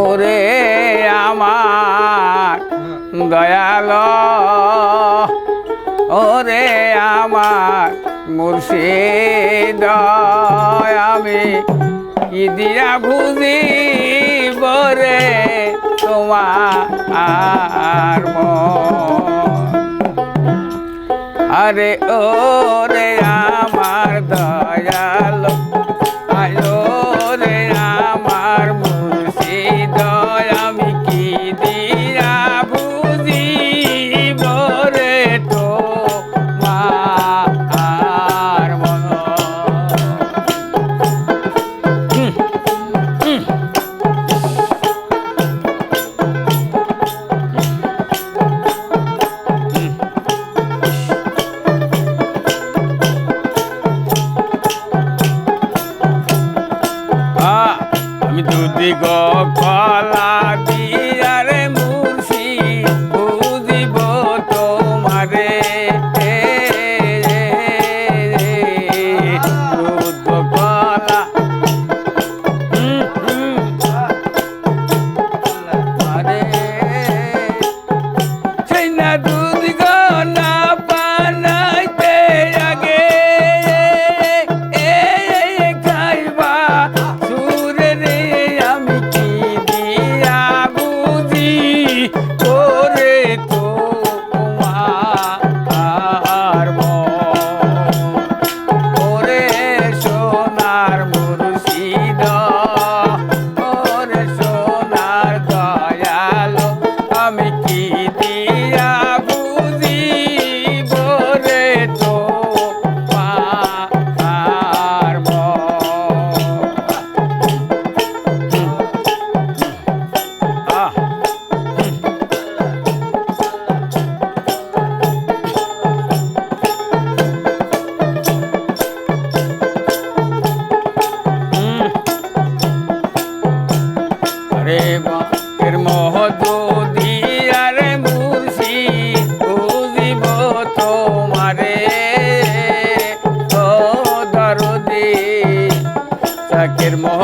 ওরে আমার দয়াল। ওরে আমার মুর্শিদ আমি ইদিরা ভুজি বরে তোমার আরে ওরে রে বকের মহ দিয়া রে মুর্শি বুঝিব তোমারে। ও দরদি চাকের মহ